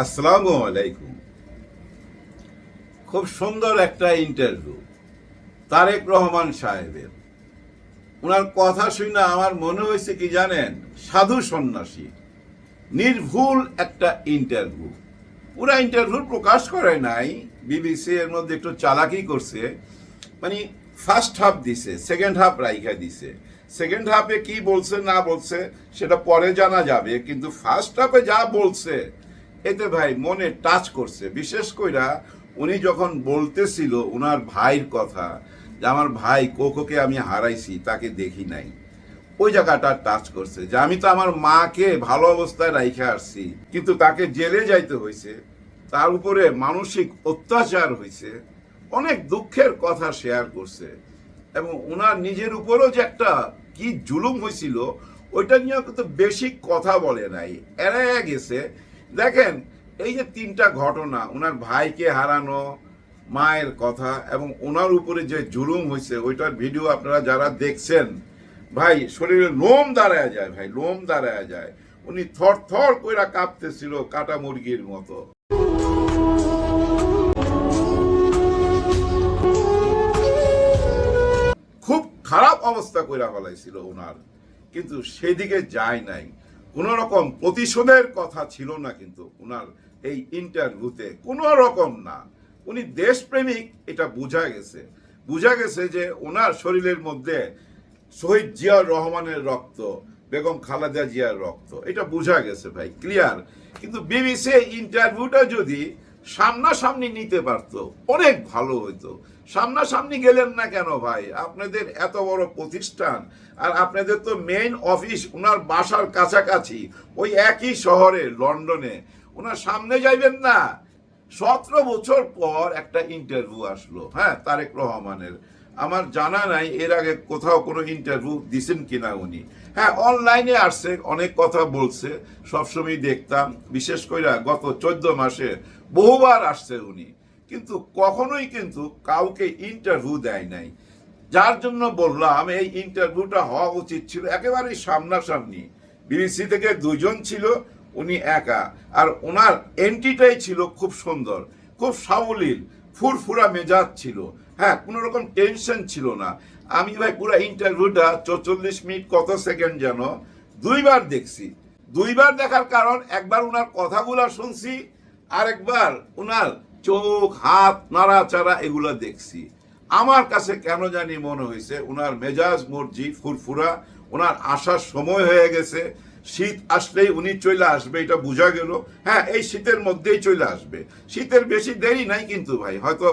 আসসালামু আলাইকুম। খুব সুন্দর একটা ইন্টারভিউ তারেক রহমান সাহেবের। ওনার কথা শুনে আমার মনে হয়েছে কি জানেন, সাধু সন্ন্যাসী, নির্ভুল একটা ইন্টারভিউ পুরা ইন্টারভিউ প্রকাশ করে নাই বিবিসি এর মধ্যে একটু চালাকি করছে মানে ফার্স্ট হাফ দিছে সেকেন্ড হাফ রাইখা দিছে। সেকেন্ড হাফে কি বলছে, না বলছে, সেটা পরে জানা যাবে, কিন্তু ফার্স্ট হাফে যা বলছে এতে ভাই মনে টাচ করছে। বিশেষ কইরা উনি যখন বলতেছিল ওনার ভাইয়ের কথা যে আমার ভাই কোকোকে আমি হারাইছি, তাকে দেখি নাই। ওই জায়গাটা টাচ করছে যে আমি তো আমার মাকে ভালো অবস্থায় রাইখে আসছি, কিন্তু তাকে জেলে যাইতে হয়েছে তার উপরে মানসিক অত্যাচার হয়েছে অনেক দুঃখের কথা শেয়ার করছে। এবং ওনার নিজের উপরও যে একটা কি জুলুম হয়েছিল ওইটা নিয়ে কিন্তু বেশি কথা বলে নাই। এড়াইয়া গেছে দেখেন, এই যে তিনটা ঘটনা ওনার ভাইকে হারানো, মায়ের কথা, এবং ওনার উপরে যে জুলুম হয়েছে, ওইটার ভিডিও আপনারা যারা দেখছেন, ভাই, শরীরে লোম দাঁড়ায় যায়, ভাই, লোম দাঁড়ায় যায়। উনি থর থর কইরা কাঁপতেছিল কাটা মুরগির মতো। খুব খারাপ অবস্থা কইরা ফেলাইছিল ওনার কিন্তু সেদিকে যায় নাই। কোন রকম প্রতিশোধের কথা ছিল না কিন্তু ওনার এই ইন্টারভিউতে কোনো রকম না। উনি দেশপ্রেমিক, এটা বোঝা গেছে। বোঝা গেছে যে ওনার শরীরের মধ্যে শহীদ জিয়া রহমানের রক্ত, বেগম খালেদা জিয়ার রক্ত, এটা বোঝা গেছে ভাই ক্লিয়ার কিন্তু বিবিসি ইন্টারভিউটা যদি সামনাসামনি নিতে পারত, অনেক ভালো হইতো। সামনাসামনি গেলেন না কেন ভাই? আপনাদের এত বড় প্রতিষ্ঠান, আর আপনাদের তো মেইন অফিস ওনার বাসার কাছাকাছি, ওই একই শহরে, লন্ডনে। ওনার সামনে যাইবেন না। সতেরো বছর পর একটা ইন্টারভিউ আসলো হ্যাঁ তারেক রহমানের। আমার জানা নাই, এর আগে কোথাও কোনো ইন্টারভিউ দিছেন কিনা উনি। হ্যাঁ অনলাইনে আসছে, অনেক কথা বলছে সবসময় দেখতাম। বিশেষ করে গত চোদ্দ মাসে বহুবার আসছে উনি। কিন্তু কখনোই কিন্তু কাউকে ইন্টারভিউ দেয় নাই। যার জন্য বললাম, এই ইন্টারভিউটা হওয়া উচিত ছিল একেবারেই সামনাসামনি। বিবিসি থেকে দুজন ছিল, উনি একা। আর ওনার এন্ট্রিটাই ছিল খুব সুন্দর, খুব সাবলীল। ফুরফুরা মেজাজ ছিল। হ্যাঁ কোনো রকম টেনশন ছিল না। আমি ভাই পুরো ইন্টারভিউটা চৌচল্লিশ মিনিট কত সেকেন্ড যেন দুইবার দেখছি। দুইবার দেখার কারণ একবার ওনার কথাগুলো শুনছি, আরেকবার ওনার চোখ, হাত, নাড়াচাড়া এগুলো দেখছি। আমার কাছে কেন জানি মনে হয়েছে ওনার মেজাজ, মর্জি ফুরফুরা ওনার আসার সময় হয়ে গেছে। শীত আসলেই উনি চলে আসবে, এটা বোঝা গেল। হ্যাঁ এই শীতের মধ্যেই চলে আসবে। শীতের বেশি দেরি নাই কিন্তু ভাই, হয়তো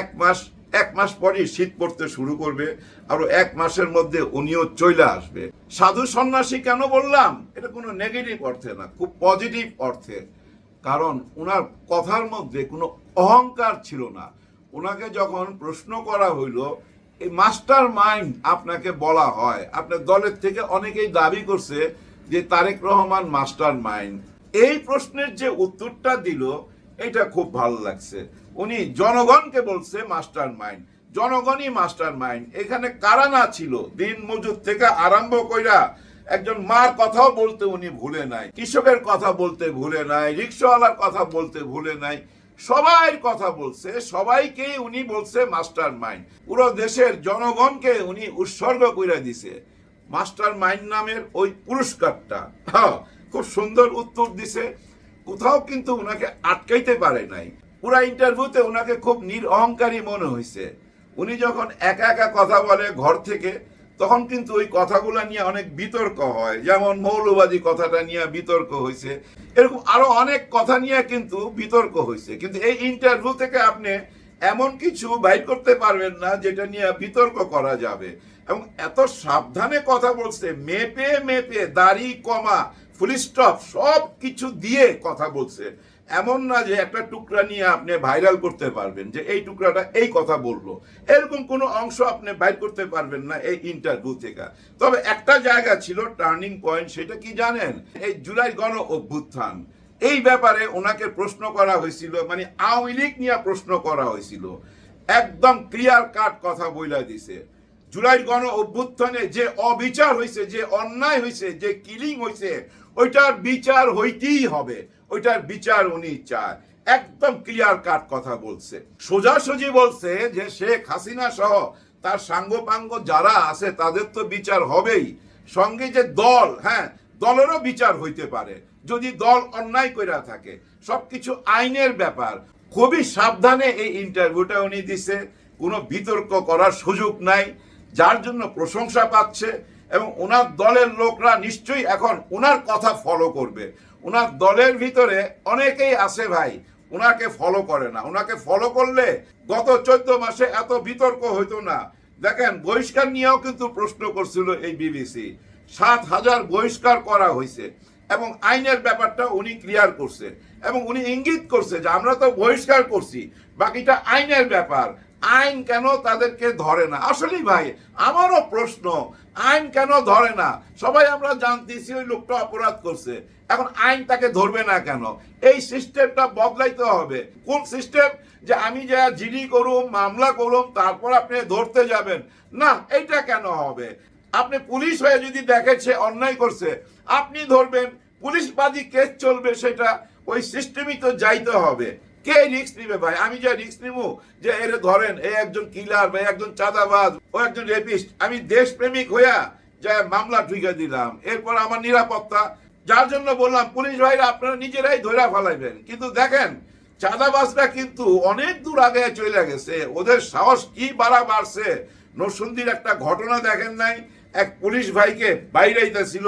এক মাস এক মাস পরই শীত পড়তে শুরু করবে, আরও এক মাসের মধ্যে উনিও চলে আসবে। সাধু সন্ন্যাসী কেন বললাম? এটা কোনো নেগেটিভ অর্থে না, খুব পজিটিভ অর্থে। কারণ ওনার কথার মধ্যে কোনো অহংকার ছিল না। ওনাকে যখন প্রশ্ন করা হইল, এই মাস্টার মাইন্ড আপনাকে বলা হয়, আপনার দলের থেকে অনেকেই দাবি করছে যে তারেক রহমান মাস্টার মাইন্ড। এই প্রশ্নের যে উত্তরটা দিল, এটা খুব ভালো লাগছে। উনি জনগণকে বলছে মাস্টার মাইন্ড। জনগণই মাস্টার মাইন্ড। এখানে কারা না ছিল? দিন মজুর থেকে আরম্ভ কইরা একজন মার কথাও বলতে উনি ভুলে নাই। কৃষকের কথা বলতে ভুলে নাই, রিক্সাওয়ালার কথা বলতে ভুলে নাই। সবাই কথা বলছে, সবাইকেই উনি বলছে মাস্টার মাইন্ড। পুরো দেশের জনগণকে উনি উৎসর্গ করে দিছে। মাস্টার মাইন্ড নামের ওই পুরস্কারটা। হ্যাঁ, খুব সুন্দর উত্তর দিছে। কোথাও কিন্তু ওনাকে আটকাইতে পারে নাই। পুরা ইন্টারভিউতে ওনাকে খুব নিরহংকারী মনে হয়েছে উনি যখন একা একা কথা বলে ঘর থেকে তখন কিন্তু ওই কথাগুলো নিয়ে অনেক বিতর্ক হয়। যেমন মৌলবাদী কথাটা নিয়ে বিতর্ক হয়েছে এরকম আরও অনেক কথা নিয়ে কিন্তু বিতর্ক হয়েছে কিন্তু এই ইন্টারভিউ থেকে আপনি এমন কিছু বাইর করতে পারবেন না যেটা নিয়ে বিতর্ক করা যাবে। এবং এত সাবধানে কথা বলছে, মেপে মেপে, দাড়ি, কমা ফুল স্টপ সব কিছু দিয়ে কথা বলছে। এমন না যে একটা টুকরা নিয়ে আপনি ভাইরাল করতে পারবেন, যে এই টুকরাটা এই কথা বলল। এরকম কোনো অংশ আপনি বাইর করতে পারবেন না এই ইন্টারভিউ থেকে। তবে একটা জায়গা ছিল টার্নিং পয়েন্ট সেটা কি জানেন? এই জুলাই গণ অভ্যুত্থান। এই ব্যাপারে ওনাকে প্রশ্ন করা হয়েছিল মানে আওয়ামী লীগ নিয়ে প্রশ্ন করা হয়েছিল। একদম ক্লিয়ার কাট কথা বইলা দিছে। জুলাই গণ অভ্যুত্থানে যে অবিচার হয়েছে যে অন্যায় হয়েছে যে কিলিং হয়েছে ওইটার বিচার হইতেই হবে। ওইটার বিচার উনি চায়। একদম ক্লিয়ার কাট কথা বলছে। সোজাসুজি বলছে যে শেখ হাসিনা সহ তার সাঙ্গপাঙ্গ যারা আছে, তাদের তো বিচার হবেই। সঙ্গে যে দল হ্যাঁ দলেরও বিচার হইতে পারে। যদি দল অন্যায় কইরা থাকে, সবকিছু আইনের ব্যাপার। খুবই সাবধানে এই ইন্টারভিউটা উনি দিছে। কোনো বিতর্ক করার সুযোগ নাই, যার জন্য প্রশংসা পাচ্ছে এবং ওনার দলের লোকরা নিশ্চয়ই এখন ওনার কথা ফলো করবে। ওনার দলের ভিতরে অনেকেই আছে ভাই, ওনাকে ফলো করে না। ওনাকে ফলো করলে গত চোদ্দ মাসে এত বিতর্ক হইতো না। দেখেন, বহিষ্কার নিয়েও কিন্তু প্রশ্ন করছিল এই বিবিসি। সাত হাজার বহিষ্কার করা হয়েছে এবং আইনের ব্যাপারটা উনি ক্লিয়ার করছে এবং উনি ইঙ্গিত করছে যে আমরা তো বহিষ্কার করছি, বাকিটা আইনের ব্যাপার। আইন কেন তাদেরকে ধরে না? আসলেই ভাই, আমারও প্রশ্ন, আইন কেন ধরে না? সবাই আমরা জানতেছি ওই লোকটা অপরাধ করছে। এখন আইন তাকে ধরবে না কেন? এই সিস্টেমটা বদলাইতে হবে। কোন সিস্টেম? যে আমি যা জিডি করুম, মামলা করুম, তারপর আপনি ধরতে যাবেন। না, এইটা কেন হবে? আপনি পুলিশ হয়ে যদি দেখেছে অন্যায় করছে, আপনি ধরবেন পুলিশ বাদী কেস চলবে সেটা ওই সিস্টেমই তো যাইতে হবে। কে রিক্স নিবে ভাই? আমি যে রিক্স নিব? যে এর ধরেন এই একজন কিলার বা একজন চাঁদাবাজ, ও একজন রেপিস্ট আমি দেশপ্রেমিক হইয়া যা মামলা ঠুকে দিলাম, এরপর আমার নিরাপত্তা। যার জন্য বললাম, পুলিশ ভাইরা আপনারা নিজেরাই ধরে ফেলাইবেন। কিন্তু দেখেন, চাঁদাবাজরা কিন্তু অনেক দূর আগে চলে গেছে। ওদের সাহস কি বাড়া বাড়ছে? নরসুন্দির একটা ঘটনা দেখেন নাই? এক পুলিশ ভাইকে বাইরেইতেছিল,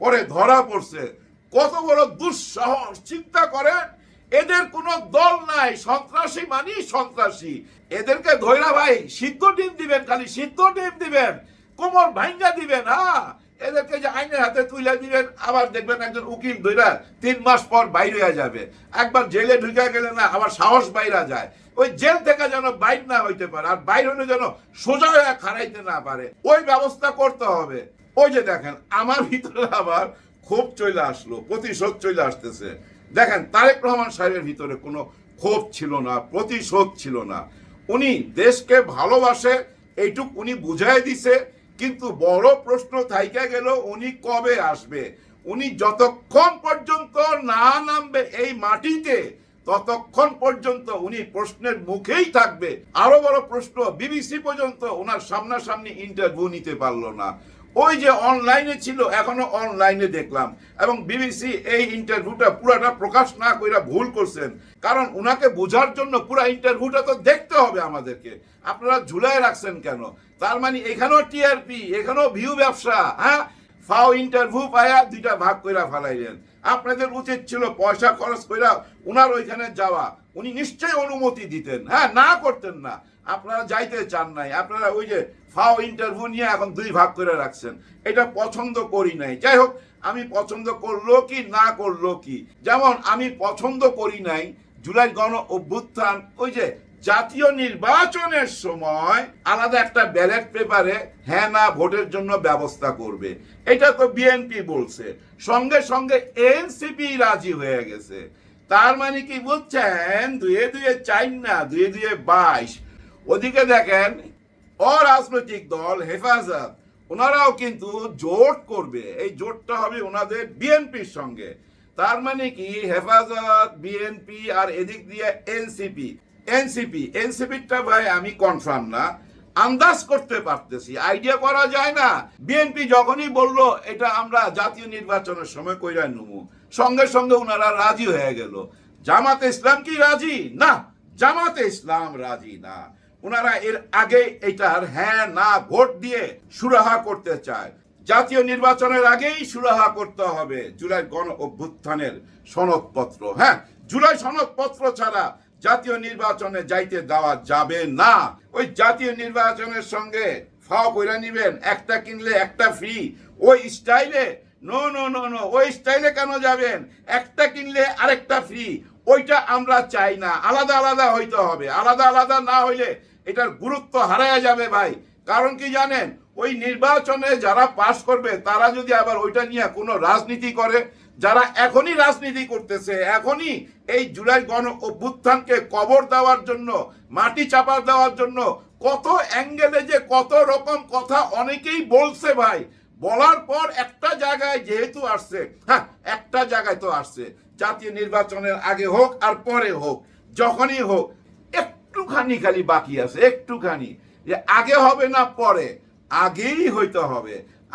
পরে ধরা পড়ছে। কত বড় দুঃসাহস, চিন্তা করেন, এদের কোনো দল নাই, সন্ত্রাসী মানি সন্ত্রাসী। এদেরকে ধৈরা ভাই, সিদ্ধ ডিম দিবেন, খালি সিদ্ধ ডিম দিবেন, কোমর ভাঙ্গা দিবেন হ্যাঁ? আইনের হাতে তুলে দিবেন আবার দেখবেন একজন উকিল ধৈরা তিন মাস পর বাইরে হয়ে যাবে। একবার জেলে ঢুকে গেলে না আবার সাহস বাইরা যায়। ওই জেল থেকে যেন বাইর না হইতে পারে আর বাইর হলে যেন সোজা হয়ে খারাইতে না পারে। ওই ব্যবস্থা করতে হবে। ওই যে দেখেন, আমার ভিতরে আবার ক্ষোভ চলে আসলো, প্রতিশোধ চলে আসতেছে। দেখেন, তারেক রহমান সাহেবের ভিতরে কোনো ক্ষোভ ছিল না, প্রতিশোধ ছিল না। উনি দেশকে ভালোবাসে, এইটুক উনি বুঝাই দিছে। কিন্তু বড় প্রশ্ন থাইকা গেল, উনি কবে আসবে? উনি যতক্ষণ পর্যন্ত না নামবে এই মাটিতে, ততক্ষণ পর্যন্ত উনি প্রশ্নের মুখেই থাকবে। আরও বড় প্রশ্ন, বিবিসি পর্যন্ত ওনার সামনাসামনি ইন্টারভিউ নিতে পারল না। ওই যে অনলাইনে ছিল, এখনও অনলাইনে দেখলাম। এবং বিবিসি এই ইন্টারভিউটা পুরাটা প্রকাশ না কইরা ভুল করছেন। কারণ উনাকে বোঝার জন্য পুরো ইন্টারভিউটা তো দেখতে হবে আমাদেরকে। আপনারা ঝুলায় রাখছেন কেন? তার মানে এখানেও টিআরপি এখানেও ভিউ ব্যবসা হ্যাঁ? ফাও ইন্টারভিউ পায়া দুইটা ভাগ কইরা ফেলাইলেন। আপনাদের উচিত ছিল পয়সা খরচ কইরা উনার ওইখানে যাওয়া। উনি নিশ্চয়ই অনুমতি দিতেন। হ্যাঁ না করতেন না। আপনারা যাইতে চান নাই। আপনারা ওই যে ফাও ইন্টারভিউ নিয়ে এখন দুই ভাগ করে রাখছেন। এটা পছন্দ করি নাই। যাই হোক, আমি পছন্দ করল কি, না করল কি? যেমন আমি পছন্দ করি নাই, জুলাই গণ অভ্যুত্থান, ওই যে জাতীয় নির্বাচনের সময় আলাদা একটা ব্যালট পেপারে হ্যাঁ না ভোটের জন্য ব্যবস্থা করবে। এটা তো বিএনপি বলছে। সঙ্গে সঙ্গে এনসিপি রাজি হয়ে গেছে। তার মানে কি বুঝছেন? দুয়ে দুয়ে চার না, দুয়ে দুয়ে বাইশ। ওদিকে দেখেন, অরাজনৈতিক দল হেফাজত, ওনারাও কিন্তু জোট করবে। এই জোটটা হবে ওনাদের বিএনপির সঙ্গে। তার মানে কি? হেফাজত বিএনপি আর এদিক দিয়ে এনসিপি এনসিপি এনসিপিটা ভাই আমি কনফার্ম না, আন্দাজ করতে পারতেছি আইডিয়া করা যায় না। বিএনপি যখনই বলল, এটা আমরা জাতীয় নির্বাচনের সময় কইরা নেব। সঙ্গে সঙ্গে ওনারা রাজি হয়ে গেল। জামাতে ইসলাম কি রাজি? না, জামাতে ইসলাম রাজি না। ওনারা এর আগে এটার হ্যাঁ না, ভোট দিয়ে সুরাহা করতে চায়। জাতীয় নির্বাচনের আগেই সুরাহা করতে হবে। জুলাই গণ অভ্যুত্থানের সনদপত্র হ্যাঁ জুলাই সনদপত্র ছাড়া জাতীয় নির্বাচনে যাইতে দেওয়া যাবে না। ওই জাতীয় নির্বাচনের সঙ্গে ফাও কইরা নিবেন, একটা কিনলে একটা ফ্রি ওই স্টাইলে নো নো নো নো ওই স্টাইলে কেন যাবেন? একটা কিনলে আরেকটা ফ্রি ওইটা আমরা চাই না, আলাদা আলাদা হইতে হবে। আলাদা আলাদা না হইলে এটার গুরুত্ব হারায় যাবে ভাই। কারণ কি জানেন? ওই নির্বাচনে যারা পাশ করবে, তারা যদি আবার ওইটা নিয়ে কোনো রাজনীতি করে যারা এখনই রাজনীতি করতেছে, এখনই এই জুলাই গণ অভ্যুত্থানকে কবর দেওয়ার জন্য, মাটি চাপা দেওয়ার জন্য, কত অ্যাঙ্গেলে যে কত রকম কথা অনেকেই বলছে ভাই। বলার পর একটা জায়গায় যেহেতু আসছে হ্যাঁ একটা জায়গায় তো আসছে, জাতীয় নির্বাচনের আগে হোক আর পরে হোক, যখনই হোক, একটুখানি খালি বাকি আছে, একটুখানি। যে আগে হবে না পরে, আগেই হইতে হবে।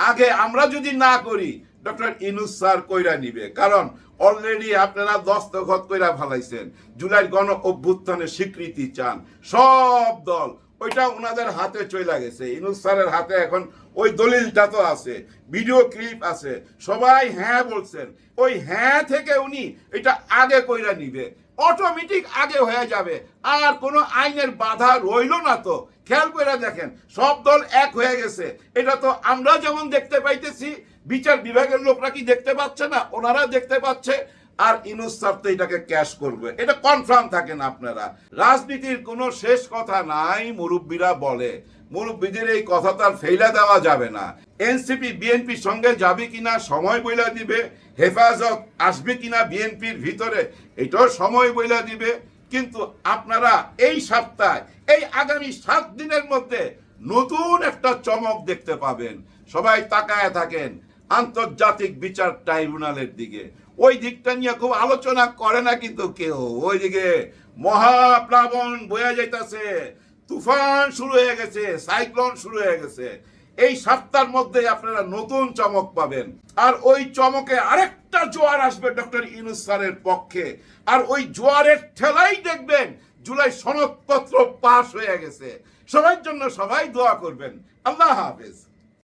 আগে আমরা যদি না করি ডক্টর ইনুস স্যার কইরা নিবে। কারণ অলরেডি আপনারা দস্তখত কইরা ফেলাইছেন। জুলাই গণ অভ্যুত্থানের স্বীকৃতি চান। সব দল, ওইটা ওনাদের হাতে চলে গেছে। ইনুস স্যারের হাতে এখন ওই দলিলটা তো আছে। ভিডিও ক্লিপ আছে। সবাই হ্যাঁ বলছেন। ওই হ্যাঁ থেকে উনি এটা আগে কইরা নিবে। অটোমেটিক আগে হয়ে যাবে। আর কোনো আইনের বাধা রইল না তো। খেয়াল করে দেখেন, সব দল এক হয়ে গেছে। এটা তো আমরা যেমন দেখতে পাইতেছি বিচার বিভাগের লোকরা কি দেখতে পাচ্ছে না? ওনারা দেখতে পাচ্ছে, আর ইনুস স্যার তো এটাকে ক্যাশ করবে। এটা কনফার্ম থাকেন আপনারা। রাজনীতির কোনো শেষ কথা নাই, মুরব্বীরা বলে। মুরব্বীদের এই কথা তার ফেলা দেওয়া যাবে না। এনসিপি বিএনপির সঙ্গে যাবে কিনা, সময় বইলা দিবে। হেফাজত আসবে কিনা বিএনপির ভিতরে, এটাও সময় বইলা দিবে। কিন্তু আপনারা এই সপ্তাহে, এই আগামী সাত দিনের মধ্যে নতুন একটা চমক দেখতে পাবেন। সবাই তাকায় থাকেন। আন্তর্জাতিক বিচার ট্রাইব্যুনালের দিকে। ওই দিকটা নিয়ে খুব আলোচনা করে না কিন্তু কেউ। ওইদিকে মহাপ্লাবন বয়ে যাইতাছে, তুফান শুরু হয়ে গেছে, সাইক্লোন শুরু হয়ে গেছে। এই সাতটার মধ্যে আপনারা নতুন চমক পাবেন। আর ওই চমকে আরেকটা জোয়ার আসবে ডক্টর ইনুস স্যারের পক্ষে। আর ওই জোয়ারের ঠেলাই দেখবেন জুলাই সনদপত্র পাশ হয়ে গেছে। সবার জন্য সবাই দোয়া করবেন। আল্লাহ হাফেজ।